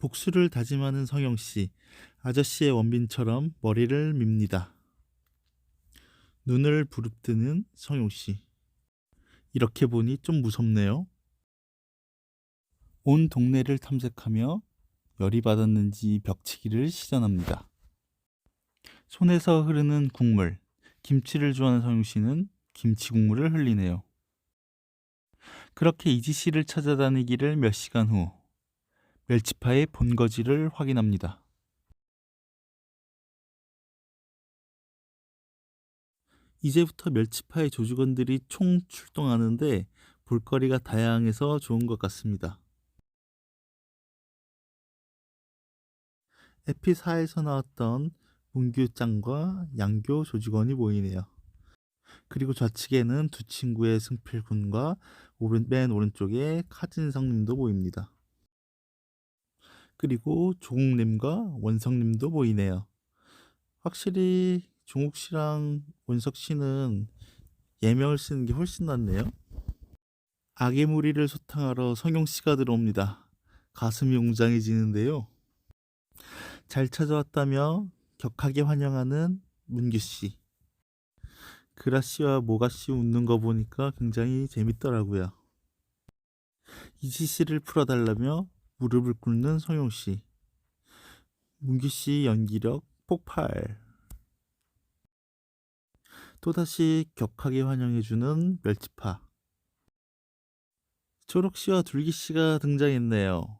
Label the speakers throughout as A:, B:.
A: 복수를 다짐하는 성영 씨. 아저씨의 원빈처럼 머리를 밉니다. 눈을 부릅뜨는 성용 씨. 이렇게 보니 좀 무섭네요. 온 동네를 탐색하며 열이 받았는지 벽치기를 시전합니다. 손에서 흐르는 국물, 김치를 좋아하는 성용 씨는 김치 국물을 흘리네요. 그렇게 이지 씨를 찾아다니기를 몇 시간 후 멸치파의 본거지를 확인합니다. 이제부터 멸치파의 조직원들이 총 출동하는데 볼거리가 다양해서 좋은 것 같습니다. 에피4에서 나왔던 문규짱과 양교 조직원이 보이네요. 그리고 좌측에는 두 친구의 승필군과 맨 오른쪽에 카진성님도 보입니다. 그리고 조국님과 원성님도 보이네요. 확실히 종욱 씨랑 원석 씨는 예명을 쓰는 게 훨씬 낫네요. 악의 무리를 소탕하러 성용 씨가 들어옵니다. 가슴이 웅장해지는데요. 잘 찾아왔다며 격하게 환영하는 문규 씨. 그라 씨와 모가 씨 웃는 거 보니까 굉장히 재밌더라고요. 이지 씨를 풀어달라며 무릎을 꿇는 성용 씨. 문규 씨 연기력 폭발. 또다시 격하게 환영해주는 멸치파. 초록 씨와 둘기 씨가 등장했네요.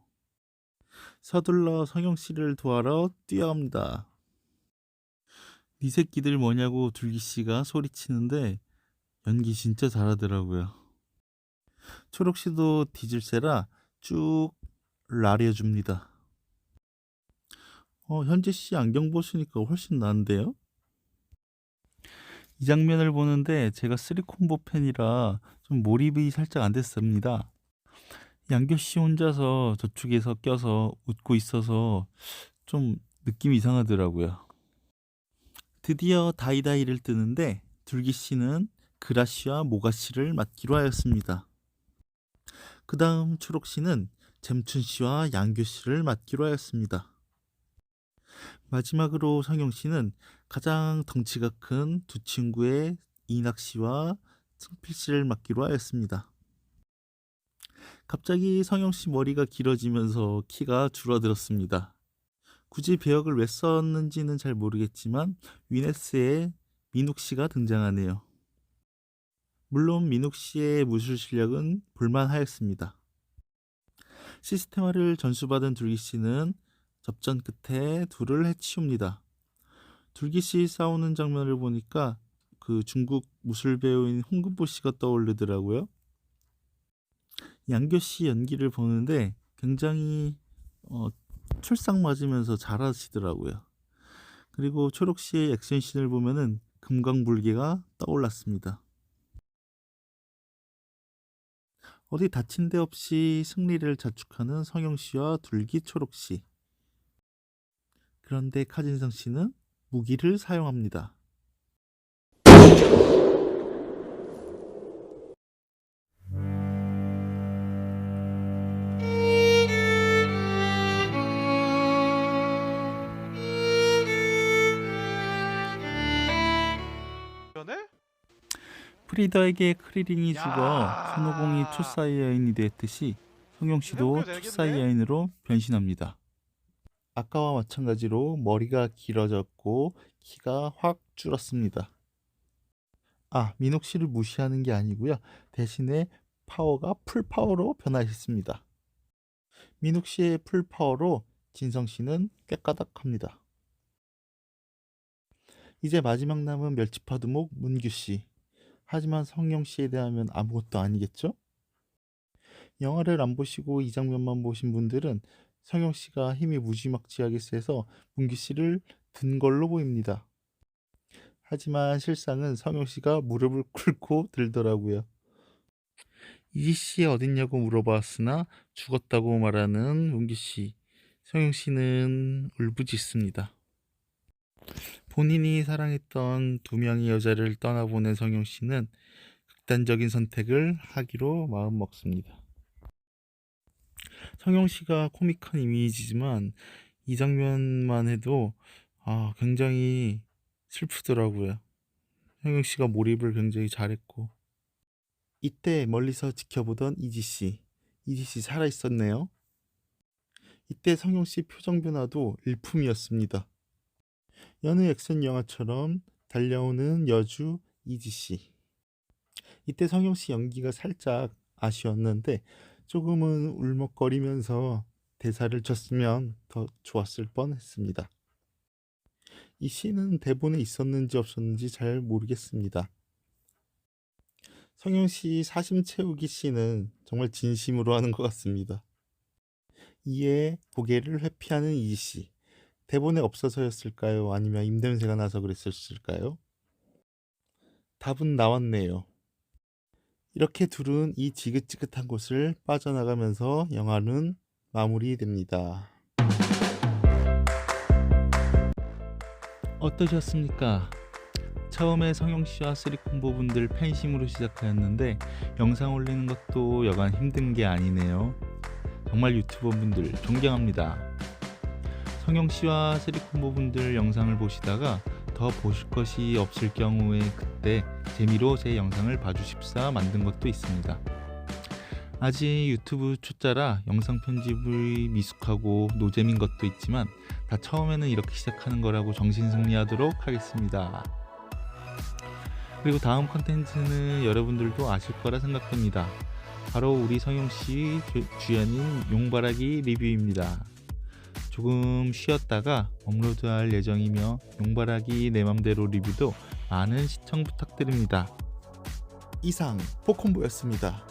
A: 서둘러 성영 씨를 도와러 뛰어옵니다. 니 새끼들 뭐냐고 둘기 씨가 소리치는데 연기 진짜 잘하더라고요. 초록 씨도 뒤질세라 쭉 라려줍니다. 어, 현재 씨 안경 벗으니까 훨씬 나은데요? 이 장면을 보는데 제가 쓰리콤보 팬이라 좀 몰입이 살짝 안 됐습니다. 양교 씨 혼자서 저쪽에서 껴서 웃고 있어서 좀 느낌이 이상하더라고요. 드디어 다이다이를 뜨는데 둘기 씨는 그라 씨와 모가 씨를 맡기로 하였습니다. 그 다음 초록 씨는 잼춘 씨와 양교 씨를 맡기로 하였습니다. 마지막으로 성용 씨는 가장 덩치가 큰 두 친구의 이낙 씨와 승필 씨를 맡기로 하였습니다. 갑자기 성영 씨 머리가 길어지면서 키가 줄어들었습니다. 굳이 배역을 왜 썼는지는 잘 모르겠지만 위네스의 민욱 씨가 등장하네요. 물론 민욱 씨의 무술 실력은 볼만하였습니다. 시스템화를 전수받은 둘기 씨는 접전 끝에 둘을 해치웁니다. 둘기 씨 싸우는 장면을 보니까 그 중국 무술 배우인 홍금보 씨가 떠오르더라고요. 양교 씨 연기를 보는데 굉장히 어, 출상 맞으면서 잘하시더라고요. 그리고 초록 씨의 액션씬을 보면은 금강불개가 떠올랐습니다. 어디 다친 데 없이 승리를 자축하는 성영 씨와 둘기 초록 씨. 그런데 카진성 씨는 무기를 사용합니다. 프리더에게 크리링이
B: 야.
A: 죽어 손오공이 초사이 여인이 됐듯이 성용 씨도
B: 생각보다 되겠네.
A: 초사이 여인으로 변신합니다. 아까와 마찬가지로 머리가 길어졌고 키가 확 줄었습니다. 아, 민옥 씨를 무시하는 게 아니고요. 대신에 파워가 풀 파워로 변화했습니다. 민욱 씨의 풀 파워로 진성 씨는 꾀까닥합니다. 이제 마지막 남은 멸치파 두목 문규 씨. 하지만 성영 씨에 대하면 아무것도 아니겠죠? 영화를 안 보시고 이 장면만 보신 분들은 성영 씨가 힘이 무지막지하게 세서 문규 씨를 든 걸로 보입니다. 하지만 실상은 성영 씨가 무릎을 꿇고 들더라고요. 이지 씨 어딨냐고 물어봤으나 죽었다고 말하는 문규 씨. 성영 씨는 울부짖습니다. 본인이 사랑했던 두 명의 여자를 떠나보낸 성용 씨는 극단적인 선택을 하기로 마음먹습니다. 성영 씨가 코믹한 이미지지만 이 장면만 해도 아, 굉장히 슬프더라고요. 성영 씨가 몰입을 굉장히 잘했고 이때 멀리서 지켜보던 이지 씨, 이지 씨 살아 있었네요. 이때 성영 씨 표정 변화도 일품이었습니다. 여느 액션 영화처럼 달려오는 여주 이지 씨. 이때 성영 씨 연기가 살짝 아쉬웠는데 조금은 울먹거리면서 대사를 쳤으면 더 좋았을 뻔했습니다. 이 씬은 대본에 있었는지 없었는지 잘 모르겠습니다. 성영 씨 사심 채우기 씬은 정말 진심으로 하는 것 같습니다. 이에 고개를 회피하는 이지 씨. 대본에 없어서였을까요? 아니면 입냄새가 나서 그랬을까요? 답은 나왔네요. 이렇게 둘은 이 지긋지긋한 곳을 빠져나가면서 영화는 마무리됩니다. 어떠셨습니까? 처음에 성용 씨와 쓰리콤보 분들 팬심으로 시작하였는데 영상 올리는 것도 여간 힘든 게 아니네요. 정말 유튜버 분들 존경합니다. 성용 씨와 쓰리콤보 분들 영상을 보시다가 더 보실 것이 없을 경우에 그때 재미로 제 영상을 봐주십사 만든 것도 있습니다. 아직 유튜브 초짜라 영상 편집이 미숙하고 노잼인 것도 있지만 다 처음에는 이렇게 시작하는 거라고 정신승리하도록 하겠습니다. 그리고 다음 컨텐츠는 여러분들도 아실 거라 생각됩니다. 바로 우리 성용 씨 주- 주연인 용바라기 리뷰입니다. 조금 쉬었다가 업로드할 예정이며 용바라기 내 맘대로 리뷰도 많은 시청 부탁드립니다. 이상 포콤보였습니다.